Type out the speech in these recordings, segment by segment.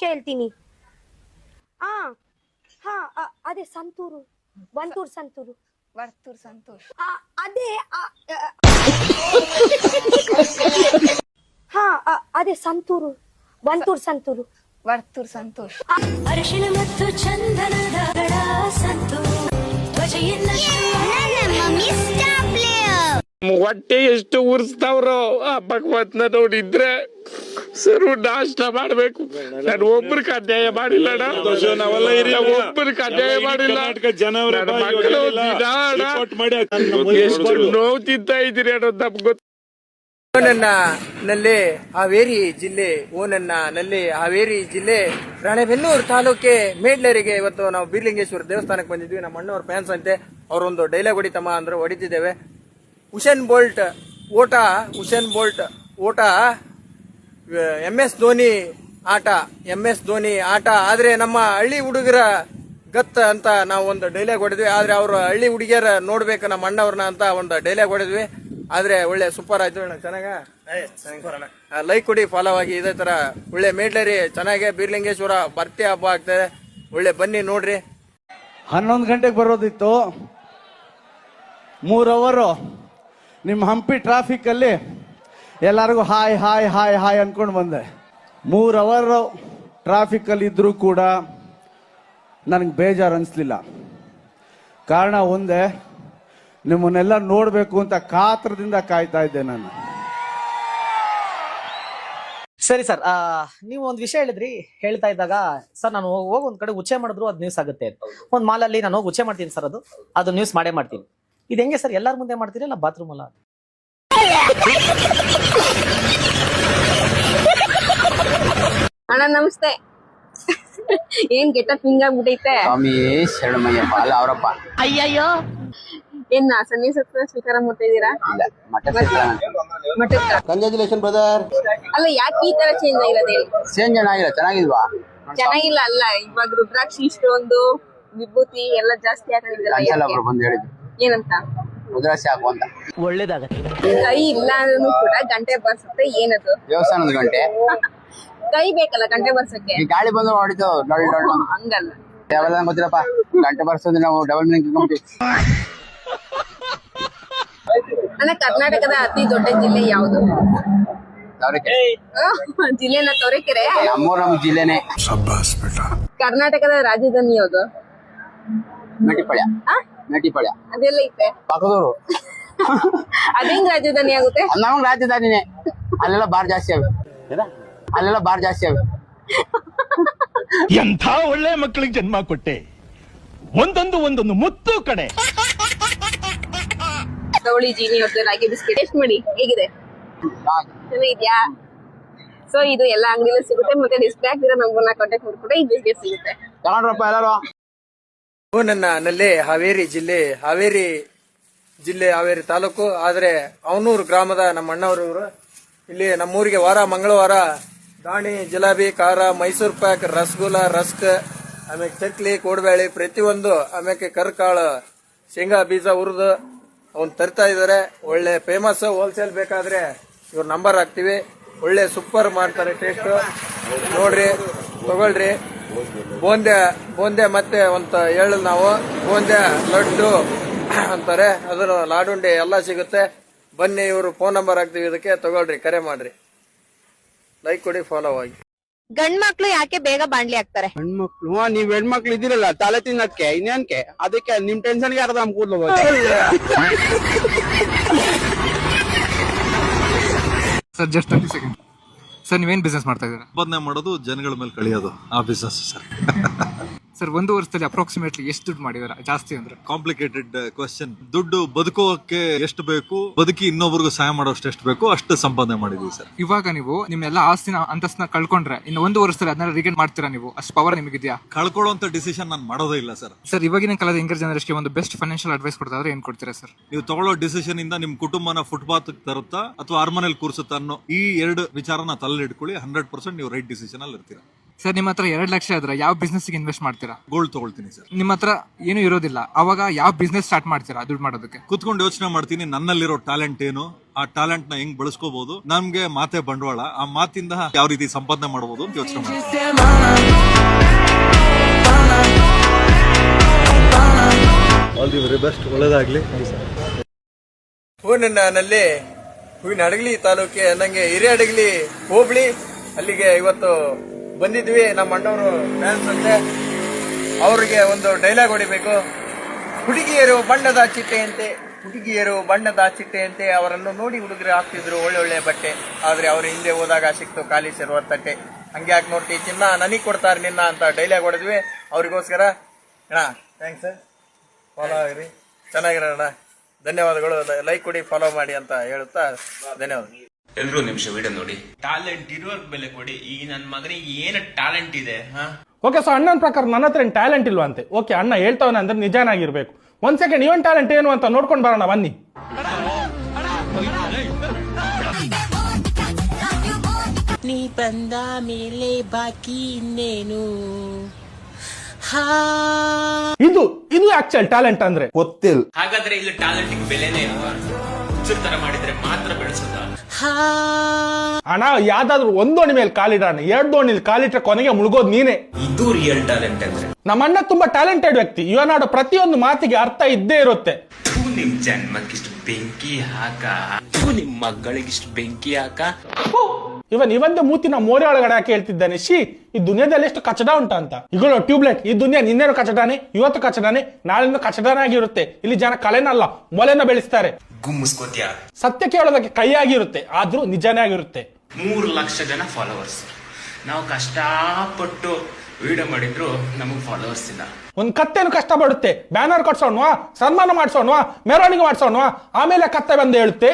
ಹೇಳ್ತೀನಿ ಆ ಹಾ ಅ- ಅದೇ ಸಂತೂರು ಒಂತೂರು ಸಂತೂರು ವರ್ತೂರ್ ಸಂತೋಷ್ ಆ, ಅದೇ ಆ, ಆ, ಹಾ ಅ- ಅದೇ ಸಂತೂರು ಒಂತೂರು ಸಂತೂರು ವರ್ತೂರ್ ಸಂತೋಷ್ ಅರಿಶಿನ ಮತ್ತು ಚಂದನದ ಗಡ ಸಂತು ಧ್ವಜೆಯನ್ನ ಹೊಟ್ಟೆ ಎಷ್ಟು ಉರ್ಸ್ತಾವ್ರೋ ಆ ಭಗವಂತನ ನೋಡಿದ್ರೆ ಸರು ನಾಷ್ಟ ಮಾಡ್ಬೇಕು. ನಾನು ಒಬ್ರಿಗೆ ಅನ್ಯಾಯ ಮಾಡಿಲ್ಲ ಒಬ್ರಿಗೆ ಅನ್ಯಾಯ ಮಾಡಿಲ್ಲ. ಎಷ್ಟು ನೋವು ತಿಂತ ಇದ್ದೀರಿ ಅನ್ನೋದು ನಮ್ಗೆ ಗೊತ್ತು. ಓನನ್ನ ನಲ್ಲಿ ಹಾವೇರಿ ಜಿಲ್ಲೆ. ಓನನ್ನ ನಲ್ಲಿ ಹಾವೇರಿ ಜಿಲ್ಲೆ. ರಾಣೆಬೆನ್ನೂರು ತಾಲೂಕೆ ಮೇಡ್ಲರಿಗೆ ಇವತ್ತು ನಾವು ಬೀರ್ಲಿಂಗೇಶ್ವರ ದೇವಸ್ಥಾನಕ್ಕೆ ಬಂದಿದ್ವಿ. ನಮ್ಮ ಅಣ್ಣವ್ರ ಫ್ಯಾನ್ಸ್ ಅಂತೆ. ಅವರೊಂದು ಡೈಲಾಗ್ ಹೊಡಿತಮ್ಮ ಅಂದ್ರೆ ಹೊಡಿತಿದ್ದೇವೆ. ಉಷೇನ್ ಬೋಲ್ಟ್, ಓಟ, ಉಸೇನ್ ಬೋಲ್ಟ್, ಓಟ ಎಂ ಎಸ್ ಧೋನಿ ಆಟ ಎಂ ಎಸ್ ಧೋನಿ ಆಟ. ಆದ್ರೆ ನಮ್ಮ ಹಳ್ಳಿ ಹುಡುಗರ ಗತ್ತ ಅಂತ ನಾವು ಒಂದು ಡೈಲಾಗ್ ಹೊಡೆದ್ವಿ. ಆದ್ರೆ ಅವರು ಹಳ್ಳಿ ಹುಡುಗಿಯರ ನೋಡ್ಬೇಕು ನಮ್ಮ ಅಣ್ಣವ್ರನ್ನ ಅಂತ ಒಂದು ಡೈಲಾಗ್ ಹೊಡೆದ್ವಿ. ಆದ್ರೆ ಒಳ್ಳೆ ಸೂಪರ್ ಆಯ್ತು ಅಣ್ಣ. ಚೆನ್ನಾಗ? ಲೈಕ್ ಕೊಡಿ ಫಾಲೋ ಆಗಿ. ಇದೇ ತರ ಒಳ್ಳೆ ಮೇಡ್ಲರಿ, ಚೆನ್ನಾಗೆ ಬೀರ್ಲಿಂಗೇಶ್ವರ ಬರ್ತಿ ಹಬ್ಬ ಆಗ್ತದೆ. ಒಳ್ಳೆ ಬನ್ನಿ ನೋಡ್ರಿ. ಹನ್ನೊಂದು ಗಂಟೆಗೆ ಬರೋದಿತ್ತು. ಮೂರು ಅವರು ನಿಮ್ಮ ಹಂಪಿ ಟ್ರಾಫಿಕ್ಕಲ್ಲಿ ಎಲ್ಲರಿಗೂ ಹಾಯ್ ಹಾಯ್ ಹಾಯ್ ಹಾಯ್ ಅಂದ್ಕೊಂಡು ಬಂದೆ. ಮೂರು ಅವರು ಟ್ರಾಫಿಕ್ಕಲ್ಲಿ ಇದ್ದರೂ ಕೂಡ ನನಗೆ ಬೇಜಾರು ಅನಿಸ್ಲಿಲ್ಲ. ಕಾರಣ ಒಂದೇ, ನಿಮ್ಮನ್ನೆಲ್ಲ ನೋಡಬೇಕು ಅಂತ ಕಾತ್ರದಿಂದ ಕಾಯ್ತಾ ಇದ್ದೆ ನಾನು. ಸರಿ ಸರ್ ನೀವು ಒಂದು ವಿಷಯ ಹೇಳಿದ್ರಿ, ಹೇಳ್ತಾ ಇದ್ದಾಗ, ಸರ್, ನಾನು ಹೋಗಿ ಒಂದು ಕಡೆ ಉಚ್ಚೆ ಮಾಡಿದ್ರು, ಅದು ನ್ಯೂಸ್ ಆಗುತ್ತೆ ಒಂದ್ ಮಾಲಲ್ಲಿ ನಾನು ಹೋಗಿ ಉಚ್ಚೆ ಮಾಡ್ತೀನಿ ಸರ್ ಅದು. ಅದು ನ್ಯೂಸ್ ಮಾಡೇ ಮಾಡ್ತೀನಿ. ಇದು ಹೆಂಗೆ ಸರ್ ಎಲ್ಲರ ಮುಂದೆ ಮಾಡ್ತೀರಿ ಇಲ್ಲ ಬಾತ್ರೂಮ್ ಅಲ್ಲ? ಅಣ್ಣ ನಮಸ್ತೆ. ಏನ್ ಗೆಟಪ್ ಹಿಂಗಾಗ್ಬಿಟ್ಟೈತೆ ಸ್ವಾಮಿ ಶರಣಮಯ್ಯಪ್ಪ ಅಲ್ಲ ಅವರಪ್ಪ. ಏನ್ ಸನ್ಯಾಸತ್ವ ಸ್ವೀಕಾರ ಮಾಡ್ತಾ ಇದೀರಾ ಇಲ್ಲ ಮಠ. ಮಠಕ್ಕ? ಬ್ರದರ್ ಅಲ್ಲ ಯಾಕೆ ಈ ತರ ಚೇಂಜ್ ಆಗಿರೋದು ಹೇಳಿ? ಚೇಂಜ್ ಏನಾಗಿಲ್ಲ ಚೆನ್ನಾಗಿಲ್ವಾ? ಚೆನ್ನಾಗಿಲ್ಲ ಅಲ್ಲ ಇವಾಗ ರುದ್ರಾಕ್ಷಿ ಇಷ್ಟೊಂದು ವಿಭೂತಿ ಎಲ್ಲ ಜಾಸ್ತಿ ಬಂದು ಹೇಳಿದ್ರು. ಏನಂತ? ಉದ್ರಾಸಿ ಆಗುವಂತ ಅಂತ. ಒಳ್ಳೇದಾಗತ್ತೆ. ಕೈ ಇಲ್ಲ ಅಂದ್ರೂ ಕೂಡ ಗಂಟೆ ಬರ್ಸುತ್ತೆ ಏನದು? ದೇವಸ್ಥಾನದ ಗಂಟೆ. ಕೈ ಬೇಕಲ್ಲ ಗಂಟೆ ಬರ್ಸಕ್ಕೆ? ಈ ಗಾಳಿ ಬಂದು ಹೊಡಿತು ಡೊಳ್ ಡೊಳ್ ಅಂತ. ಹಂಗಲ್ಲ. ಯಾವೆಲ್ಲ ಗೊತ್ತಿಲ್ಲಪ್ಪ ಗಂಟೆ ಬರ್ಸೋದು ನಾವು ಡಬಲ್ ಮೀನಿಂಗ್ ತಿಳ್ಕೊಂಬಿಟ್ಟಿವಿ ಅಣ್ಣ ಕರ್ನಾಟಕದ ಅತಿ ದೊಡ್ಡ ಜಿಲ್ಲೆ ಯಾವುದು? ಜಿಲ್ಲೆನ ತೋರಿಕೆರೆ. ನಮ್ಮೂರ್ ನಮ್ ಜಿಲ್ಲೆನೆ. ಕರ್ನಾಟಕದ ರಾಜಧಾನಿ ಯಾವುದು? ಆ? ಮೆಟ್ಟಿಪಳ್ಯ ಅದೆಲ್ಲ ಐತೆ ಪಕ್ಕದೂರು ಅದೇಂಗ್ ರಾಜಧಾನಿ ಆಗುತ್ತೆ? ನಮ್ ರಾಜಧಾನಿನೇ. ಅಲ್ಲೆಲ್ಲ ಬಾರ್ ಜಾಸ್ತಿ ಅವೆ ಅಲ್ಲೆಲ್ಲ ಬಾರ್ ಜಾಸ್ತಿ ಅವೆ ಎಂಥ ಒಳ್ಳೆ ಮಕ್ಕಳಿಗೆ ಜನ್ಮ ಕೊಟ್ಟೆ? ಒಂದೊಂದು ಒಂದೊಂದು ಮುತ್ತು ಕಡೆ. ತಗೊಳ್ಳಿ ಜೀನಿ ಅವ್ರದ್ದು ರಾಗಿ ಬಿಸ್ಕೆಟ್. ಟೇಸ್ಟ್ ಮಾಡಿ ಹೇಗಿದೆ? ಚೆನ್ನಾಗಿದ್ಯಾ? ಸೊ ಇದು ಎಲ್ಲ ಅಂಗಡಿಲೂ ಸಿಗುತ್ತೆ. ಮತ್ತೆ ಡಿಸ್ಪ್ಲೇ ಆಗ್ತಿರೋ ನಂಬರ್ನ ಕಾಂಟ್ಯಾಕ್ಟ್ ಮಾಡ್ಕೊಂಡ್ರೆ ಈ ಬಿಸ್ಕೆಟ್ ಸಿಗುತ್ತೆ. ತಗೊಂಡ್ರಪ್ಪ ಎಲ್ಲಾರು. ಓನನ್ನ ನಲ್ಲಿ ಹಾವೇರಿ ಜಿಲ್ಲೆ ಹಾವೇರಿ ಜಿಲ್ಲೆ ಹಾವೇರಿ ತಾಲೂಕು. ಆದ್ರೆ ಅವನೂರು ಗ್ರಾಮದ ನಮ್ಮ ಅಣ್ಣವರು ಇವರು. ಇಲ್ಲಿ ನಮ್ಮೂರಿಗೆ ವಾರ, ಮಂಗಳವಾರ ದಾಣಿ, ಜಿಲಾಬಿ, ಖಾರ, ಮೈಸೂರು ಪ್ಯಾಕ್ ರಸಗುಲ್ಲ, ರಸ್ಕ್, ಆಮೇಲೆ ಚಕ್ಲಿ ಕೋಡ್ಬೇಳಿ ಪ್ರತಿಯೊಂದು ಆಮೇಲೆ ಕರ್ಕಾಳು, ಶೇಂಗಾ ಬೀಜ ಹುರಿದು ಅವ್ನು ತರ್ತಾ ಇದ್ದಾರೆ ಒಳ್ಳೆ ಫೇಮಸ್ ಹೋಲ್ಸೇಲ್ ಬೇಕಾದ್ರೆ ಇವ್ರ ನಂಬರ್ ಹಾಕ್ತಿವಿ. ಒಳ್ಳೆ ಸೂಪರ್ ಮಾಡ್ತಾರೆ ಟೇಸ್ಟ್ ನೋಡ್ರಿ, ತಗೊಳ್ರಿ. ಬೋಂದೆ ಬೋಂದೆ ಮತ್ತೆ ಅಂತ ಹೇಳು ನಾವು. ಬೋಂದೆ ಲಡ್ಡು ಅಂತಾರೆ. ಅದರ ಲಾಡುಂಡೆ ಎಲ್ಲ ಸಿಗುತ್ತೆ. ಬನ್ನಿ ಇವರು ಫೋನ್ ನಂಬರ್ ಹಾಕ್ತೀವಿ ಇದಕ್ಕೆ. ತಗೊಳ್ರಿ ಕರೆ ಮಾಡ್ರಿ. ಲೈಕ್ ಕೊಡಿ ಫಾಲೋ ಆಗಿ. ಗಂಡ್ ಮಕ್ಳು ಯಾಕೆ ಬೇಗ ಬಾಂಡ್ಲಿ ಆಗ್ತಾರೆ? ಹೆಣ್ಮಕ್ಳು ನೀವ್ ಹೆಣ್ಮಕ್ಳು ಇದಿರಲ್ಲ ತಲೆ ತಿನ್ನಕ್ಕೆ ಇನ್ನೇನ್ಕೆ? ಅದಕ್ಕೆ ನಿಮ್ ಟೆನ್ಷನ್ಗೆ ಅರ್ಧ ನಮ್ ಕೂದ್ಲು ಸರ್ ಜಸ್ಟ್ ಸೆಕೆಂಡ್ ಸರ್ ನೀವೇನು ಬಿಸ್ನೆಸ್ ಮಾಡ್ತಾ ಇದ್ದೀರಾ? ಸಂಪಾದನೆ ಮಾಡೋದು ಜನಗಳ ಮೇಲೆ ಕಳಿಯೋದು ಆ ಬಿಸ್ನೆಸ್ ಸರ್ ಸರ್ ಒಂದು ವರ್ಷದಲ್ಲಿ ಅಪ್ರಾಕ್ಸಿಮೇಟ್ಲಿ ಎಷ್ಟು ದುಡ್ಡು ಮಾಡಿದಾರ ಜಾಸ್ತಿ ಅಂದ್ರೆ? ಕಾಂಪ್ಲಿಕೇಟೆಡ್ ಕ್ವಶನ್ ದುಡ್ಡು ಬದುಕೋಕೆ ಎಷ್ಟು ಬೇಕು? ಬದುಕಿ ಇನ್ನೊಬ್ರಿಗೂ ಸಹಾಯ ಮಾಡೋಷ್ಟು ಎಷ್ಟು ಬೇಕು? ಅಷ್ಟು ಸಂಪಾದನೆ ಮಾಡಿದ್ವಿ ಸರ್. ಇವಾಗ ನೀವು ನಿಮ್ಮೆಲ್ಲ ಆಸ್ತಿನ ಅಂತಸ್ನ ಕಳ್ಕೊಂಡ್ರೆ ಇನ್ನು ಒಂದು ವರ್ಷದಲ್ಲಿ ಅದನ್ನ ರಿಗೇಟ್ ಮಾಡ್ತೀರಾ ನೀವು? ಅಷ್ಟು ಪವರ್ ನಿಮಗಿದೆಯಾ? ಕಳ್ಕೊಳ್ಳುವಂತ ಡಿಸಿಷನ್ ನಾನು ಮಾಡೋದೇ ಇಲ್ಲ ಸರ್. ಸರ್ ಇವಾಗಿನ ಕಾಲದ ಯಂಗರ್ ಜನರೇಷನ್ಗೆ ಒಂದು ಬೆಸ್ಟ್ ಫೈನಾನ್ಷಿಯಲ್ ಅಡ್ವೈಸ್ ಕೊಡ್ತಾದ್ರೆ ಏನ್ ಕೊಡ್ತೀರಾ ಸರ್? ನೀವು ತಗೊಳ್ಳೋ ಡಿಸಿಷನ್ ಇಂದ ನಿಮ್ ಕುಟುಂಬನ ಫುಟ್ಪಾತ್ ತರುತ್ತಾ ಅಥವಾ ಅರಮನೆಯಲ್ಲಿ ಕೂರಿಸುತ್ತಾ ಅನ್ನೋ ಈ ಎರಡು ವಿಚಾರನ ತಲೆ ಇಟ್ಕೊಳ್ಳಿ ಹಂಡ್ರೆಡ್ ಪರ್ಸೆಂಟ್ ನೀವು ರೈಟ್ ಡಿಸಿಷನ್ ಅಲ್ಲಿ ಇರ್ತೀರಾ ಸರ್ ನಿಮ್ಮ ಹತ್ರ ಎರಡು ಲಕ್ಷ ಇದ್ರೆ ಯಾವ ಬಿಸ್ನೆಸ್ ಇನ್ವೆಸ್ಟ್ ಮಾಡ್ತೀರಾ? ಗೋಲ್ಡ್ ತಗೊಳ್ತೀನಿ ಸರ್. ನಿಮ್ಮ ಹತ್ರ ಏನು ಇರೋದಿಲ್ಲ. ಅವಾಗ ಯಾವ ಬಿಸ್ನೆಸ್ ಸ್ಟಾರ್ಟ್ ಮಾಡ್ತೀರಾ ದುಡ್ಡು ಮಾಡೋದಕ್ಕೆ? ಕುತ್ಕೊಂಡು ಯೋಚನೆ ಮಾಡ್ತೀನಿ ನನ್ನಲ್ಲಿರೋ ಟ್ಯಾಲೆಂಟ್ ಏನು? ಆ ಟ್ಯಾಲೆಂಟ್ನ ಹೆಂಗ್ ಬಳಸ್ಕೋಬಹುದು ನಮ್ಗೆ ಮಾತೆ ಬಂಡವಾಳ. ಆ ಮಾತಿಂದ ಯಾವ ರೀತಿ ಸಂಪಾದನೆ ಮಾಡಬಹುದು ಅಂತ ಯೋಚನೆ ಮಾಡ್ತೀನಿ. ಆಲ್ ದಿ ವೆರಿ ಬೆಸ್ಟ್ ಒಳ್ಳೇದಾಗ್ಲಿ. ಹೂವಿನ ನಲ್ಲಿ ಹೂವಿನ ಅಡಗಲಿ ತಾಲೂಕೆ ನಂಗೆ ಹಿರಿಯಡಗಲಿ ಹೋಬಳಿ. ಅಲ್ಲಿಗೆ ಇವತ್ತು ಬಂದಿದ್ವಿ, ನಮ್ಮ ಅಣ್ಣವರು ಡ್ಯಾನ್ಸ್ ಅಂತೆ. ಅವರಿಗೆ ಒಂದು ಡೈಲಾಗ್ ಹೊಡಿಬೇಕು. ಹುಡುಗಿಯರು ಬಣ್ಣದ ಚಿಟ್ಟೆಯಂತೆ, ಹುಡುಗಿಯರು ಬಣ್ಣದ ಚಿಟ್ಟೆಯಂತೆ ಅವರನ್ನು ನೋಡಿ ಹುಡುಗರು ಹಾಕ್ತಿದ್ರು ಒಳ್ಳೆ ಒಳ್ಳೆ ಬಟ್ಟೆ. ಆದ್ರೆ ಅವ್ರ ಹಿಂದೆ ಹೋದಾಗ ಸಿಕ್ತು ಖಾಲಿ ಸರ್ವರ್ ತಟ್ಟೆ. ಹಂಗೆ ಯಾಕೆ ನೋಡ್ತಿ, ಚಿನ್ನ ನನಗೆ ಕೊಡ್ತಾರೆ ನಿನ್ನ ಅಂತ ಡೈಲಾಗ್ ಹೊಡೆದ್ವಿ. ಅವ್ರಿಗೋಸ್ಕರ, ಅಣ್ಣ ಥ್ಯಾಂಕ್ಸ್ ಫಾಲೋ ಆಗಿರಿ. ಚೆನ್ನಾಗಿರೋಣ ಧನ್ಯವಾದಗಳು. ಲೈಕ್ ಕೊಡಿ ಫಾಲೋ ಮಾಡಿ ಅಂತ ಹೇಳುತ್ತಾ ಧನ್ಯವಾದ ಎಲ್ರೂ ನಿಮಿಷ ವಿಡಿಯೋ ನೋಡಿ. ಟ್ಯಾಲೆಂಟ್ ಇರೋರ್ಗ್ ಬೆಲೆ ಕೊಡಿ. ಈ ನನ್ ಮಗನಿಗೆ ಏನು ಟ್ಯಾಲೆಂಟ್ ಇದೆ ಹಾ? ಓಕೆ ಸೊ ಅಣ್ಣನ ಪ್ರಕಾರ ನನ್ನ ಹತ್ರ ಟ್ಯಾಲೆಂಟ್ ಇಲ್ವಂತೆ ಓಕೆ ಅಣ್ಣ ಹೇಳ್ತಾವನ ಅಂದ್ರೆ ನಿಜನಾಗಿರ್ಬೇಕು ಒಂದ್ ಸೆಕೆಂಡ್ ಇವನ್ ಟ್ಯಾಲೆಂಟ್ ಏನು ಅಂತ ನೋಡ್ಕೊಂಡು ಬರೋಣ ಬನ್ನಿ. ನೀ ಬಂದ ಮೇಲೆ ಬಾಕಿ ಇನ್ನೇನು? ಇದು ಇದು ಆಕ್ಚುಲ್ ಟ್ಯಾಲೆಂಟ್ ಅಂದ್ರೆ. ಗೊತ್ತಿಲ್ಲ ಹಾಗಾದ್ರೆ ಇಲ್ಲಿ ಟ್ಯಾಲೆಂಟ್ ಬೆಲೆನೇ ಇಲ್ವಾ ಹುಚ್ಚರ್ ತರ ಮಾಡಿದ್ರೆ ಮಾತ್ರ ಅಣ್ಣ ಯಾವ್ದಾದ್ರು ಒಂದ್ ದೋಣಿ ಮೇಲೆ ಕಾಲಿಡೋಣ ಎರಡು ದೋಣಿಲಿ ಕಾಲಿಟ್ರೆ ಕೊನೆಗೆ ಮುಳುಗೋದ್ ನೀನೆ. ಇದು ರಿಯಲ್ ಟ್ಯಾಲೆಂಟ್ ಅಂದ್ರೆ. ನಮ್ಮ ಅಣ್ಣ ತುಂಬಾ ಟ್ಯಾಲೆಂಟೆಡ್ ವ್ಯಕ್ತಿ. ಇವನಾಡೋ ಪ್ರತಿಯೊಂದು ಮಾತಿಗೆ ಅರ್ಥ ಇದ್ದೇ ಇರುತ್ತೆ. ಥೂ, ನಿಮ್ ಜನ್ಮಕ್ಕಿಷ್ಟು ಬೆಂಕಿ ಹಾಕ. ಥೂ, ನಿಮ್ ಮಗಳಿಗಿಷ್ಟು ಬೆಂಕಿ ಹಾಕ. ಇವನ್ ಇವಂದೇ ಮೂತಿನ ಮೋರೆ ಒಳಗಡೆ ಹಾಕಿ ಹೇಳ್ತಿದ್ದಾನೆ? ಶಿ ಈ ದುನಿಯಾದಲ್ಲಿ ಎಷ್ಟು ಕಚಡ ಉಂಟ ಅಂತ. ಇಗೋ ಟ್ಯೂಬ್ಲೈಟ್ ಈ ದುನಿಯಾ ನಿನ್ನೇನು ಕಚಡಾನೆ ಇವತ್ತು ಕಚಡಾನೆ ನಾಳಿಂದ ಕಚಡಾನೆ ಆಗಿರುತ್ತೆ ಇಲ್ಲಿ ಜನ ಕಲೆನಲ್ಲ ಮೊಲೆನ ಬೆಳೆಸ್ತಾರೆ. ಗುಮ್ಮಿಸ್ಕೋತ್ಯ? ಸತ್ಯ ಕೇಳೋದಕ್ಕೆ ಕೈಯಾಗಿರುತ್ತೆ ಆದ್ರೂ ನಿಜಾನೇ ಆಗಿರುತ್ತೆ. ಮೂರು ಲಕ್ಷ ಜನ ಫಾಲೋವರ್ಸ್ ನಾವು ಕಷ್ಟಪಟ್ಟು ವಿಡಿಯೋ ಮಾಡಿದ್ರು ನಮಗ್ ಫಾಲೋವರ್ಸ್ ಇಲ್ಲ. ಒಂದ್ ಕತ್ತೆನು ಕಷ್ಟಪಡುತ್ತೆ. ಬ್ಯಾನರ್ ಕಟ್ಸೋಣ್ವಾ ಸನ್ಮಾನ ಮಾಡ್ಸೋಣ್ವಾ ಮೆರವಣಿಗೆ ಮಾಡ್ಸೋಣ್ವಾ ಆಮೇಲೆ ಕತ್ತೆ ಬಂದು ಹೇಳುತ್ತೆ.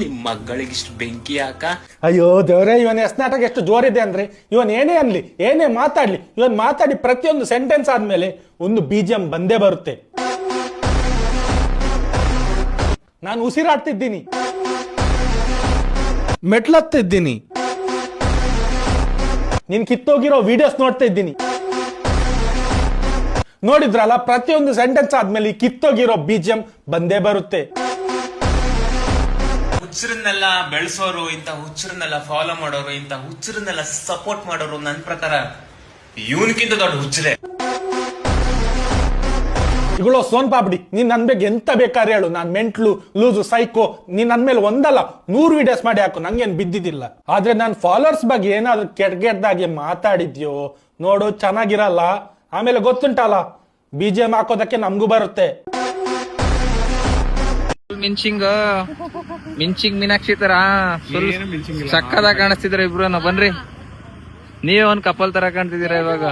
ನಿಮ್ ಮಗಳಿಗಿಷ್ಟು ಬೆಂಕಿ ಹಾಕ? ಅಯ್ಯೋ ದೇವರೇ, ಇವನ್ ಎಸ್ನಾಟಕ ಎಷ್ಟು ಜೋರಿದೆ ಅಂದ್ರೆ? ಇವನ್ ಏನೇ ಅನ್ಲಿ, ಏನೇ ಮಾತಾಡ್ಲಿ, ಇವನ್ ಮಾತಾಡಿ ಪ್ರತಿಯೊಂದು ಸೆಂಟೆನ್ಸ್ ಆದ್ಮೇಲೆ ಒಂದು ಬೀಜಂ ಬಂದೇ ಬರುತ್ತೆ. ನಾನು ಉಸಿರಾಡ್ತಿದ್ದೀನಿ. ಮೆಟ್ಲತ್ತಿದ್ದೀನಿ. ನೀನ್ ಕಿತ್ತೋಗಿರೋ ವಿಡಿಯೋಸ್ ನೋಡ್ತಾ ಇದ್ದೀನಿ ನೋಡಿದ್ರಲ್ಲ, ಪ್ರತಿಯೊಂದು ಸೆಂಟೆನ್ಸ್ ಆದ್ಮೇಲೆ ಕಿತ್ತೋಗಿರೋ ಬೀಜಂ ಬಂದೇ ಬರುತ್ತೆ. ಹುಚ್ಚರನ್ನೆಲ್ಲ ಬೆಳೆಸೋರು ಇಂತ ಹುಚ್ಚರನ್ನೆಲ್ಲ ಫಾಲೋ ಮಾಡೋರು ಇಂತ ಹುಚ್ಚರನ್ನೆಲ್ಲ ಸಪೋರ್ಟ್ ಮಾಡೋರು ನನ್ನ ಪ್ರಕಾರ ಇವನ್ಕಿಂತ ದೊಡ್ಡ ಹುಚ್ಚರೇ. ಇಗಳು ಸೋನ್ ಪಾಪಡಿ ನೀನ್ ನನ್ ಬಗ್ಗೆ ಎಂತ ಬೇಕಾದ್ರೆ ಹೇಳು. ನಾನ್ ಮೆಂಟ್ಲು ಲೂಸು ಸೈಕೋ ನೀನ್ ನನ್ ಮೇಲೆ ಒಂದಲ್ಲ ನೂರು ವಿಡಿಯೋಸ್ ಮಾಡಿ ಹಾಕು. ನಂಗೇನ್ ಬಿದ್ದಿದ್ದಿಲ್ಲ. ಆದ್ರೆ ನಾನ್ ಫಾಲೋವರ್ಸ್ ಬಗ್ಗೆ ಏನಾದ್ರು ಕೆಟ್ಟ ಕೆಟ್ಟದಾಗಿ ಮಾತಾಡಿದ್ಯೋ ನೋಡು ಚೆನ್ನಾಗಿರಲ್ಲ. ಆಮೇಲೆ ಗೊತ್ತುಂಟಲ್ಲ ಎಂ ಹಾಕೋದಕ್ಕೆ ನಮಗೂ ಬರುತ್ತೆ. ಮಿಂಚಿಂಗ್ ಮಿಂಚಿಂಗ್ ಮೀನಾಕ್ಷಿ ತರ ಸಕ್ಕದಾಗ ಕಾಣಿಸ್ತಿದ್ರ ಇಬ್ರು ಬನ್ರಿ. ನೀವೇ ಒಂದ್ ಕಪಲ್ ತರ ಕಾಣ್ತಿದೀರ ಇವಾಗ?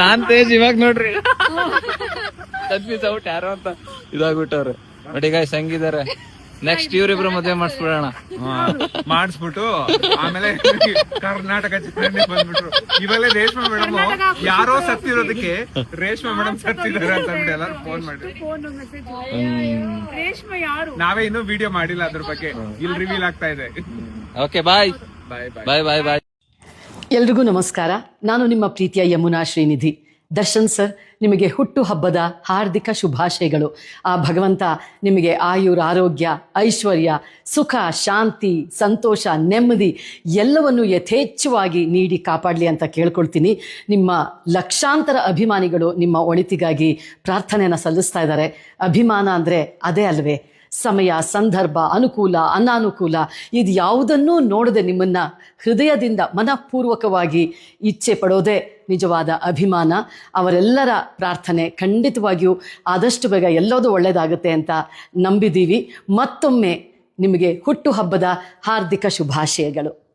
ನಾನ್ ತೇಜ್ ಇವಾಗ ನೋಡ್ರಿ. ಔಟ್ ಯಾರು ಅಂತ ಇದಾಗ್ಬಿಟ್ಟವ್ರೆ. ನೋಡಿ ಗಾಯ್ಸ್ ಹಂಗಿದಾರೆ ನೆಕ್ಸ್ಟ್ ಇವ್ರಿಬ್ರು ಮದ್ವೆ ಮಾಡಿಸ್ಬಿಡೋಣ. ಮಾಡಿಸ್ಬಿಟ್ಟು ಆಮೇಲೆ ಕರ್ನಾಟಕ ಚಿತ್ರನೇ ಬಂದ್ಬಿಟ್ರು. ಇವೆಲ್ಲ ರೇಷ್ಮಾ ಮೇಡಮ್ ಯಾರೋ ಸತ್ತಿರೋದಕ್ಕೆ ರೇಷ್ಮಾ ಮೇಡಮ್ ಸತ್ತಿದ್ದಾರೆ ಅಂತ ಅಂದ್ಬಿಟ್ಟು ಎಲ್ಲರೂ ಫೋನ್ ಮಾಡಿ ನಾವೇ ಇನ್ನೂ ವಿಡಿಯೋ ಮಾಡಿಲ್ಲ ಅದ್ರ ಬಗ್ಗೆ. ಇಲ್ಲಿ ರಿವೀಲ್ ಆಗ್ತಾ ಇದೆ. ಓಕೆ ಬಾಯ್ ಬಾಯ್ ಬಾಯ್ ಬಾಯ್ ಬಾಯ್ ಎಲ್ರಿಗೂ ನಮಸ್ಕಾರ. ನಾನು ನಿಮ್ಮ ಪ್ರೀತಿಯ ಯಮುನಾ ಶ್ರೀನಿಧಿ. ದರ್ಶನ್ ಸರ್, ನಿಮಗೆ ಹುಟ್ಟು ಹಬ್ಬದ ಹಾರ್ದಿಕ ಶುಭಾಶಯಗಳು. ಆ ಭಗವಂತ ನಿಮಗೆ ಆಯುರ್, ಆರೋಗ್ಯ, ಐಶ್ವರ್ಯ, ಸುಖ, ಶಾಂತಿ, ಸಂತೋಷ, ನೆಮ್ಮದಿ ಎಲ್ಲವನ್ನು ಯಥೇಚ್ಛವಾಗಿ ನೀಡಿ ಕಾಪಾಡಲಿ ಅಂತ ಕೇಳ್ಕೊಳ್ತೀನಿ. ನಿಮ್ಮ ಲಕ್ಷಾಂತರ ಅಭಿಮಾನಿಗಳು ನಿಮ್ಮ ಒಳಿತಿಗಾಗಿ ಪ್ರಾರ್ಥನೆಯನ್ನು ಸಲ್ಲಿಸ್ತಾ ಇದ್ದಾರೆ. ಅಭಿಮಾನ ಅಂದರೆ ಅದೇ ಅಲ್ವೇ. ಸಮಯ, ಸಂದರ್ಭ, ಅನುಕೂಲ, ಅನಾನುಕೂಲ ಇದು ಯಾವುದನ್ನೂ ನೋಡದೆ ನಿಮ್ಮನ್ನು ಹೃದಯದಿಂದ ಮನಃಪೂರ್ವಕವಾಗಿ ಇಚ್ಛೆ ಪಡೋದೇ ನಿಜವಾದ ಅಭಿಮಾನ, ಅವರೆಲ್ಲರ ಪ್ರಾರ್ಥನೆ ಖಂಡಿತವಾಗಿಯೂ ಆದಷ್ಟು ಬೇಗ ಎಲ್ಲದೂ ಒಳ್ಳೆಯದಾಗುತ್ತೆ ಅಂತ ನಂಬಿದ್ದೀವಿ. ಮತ್ತೊಮ್ಮೆ ನಿಮಗೆ ಹುಟ್ಟುಹಬ್ಬದ ಹಾರ್ದಿಕ ಶುಭಾಶಯಗಳು.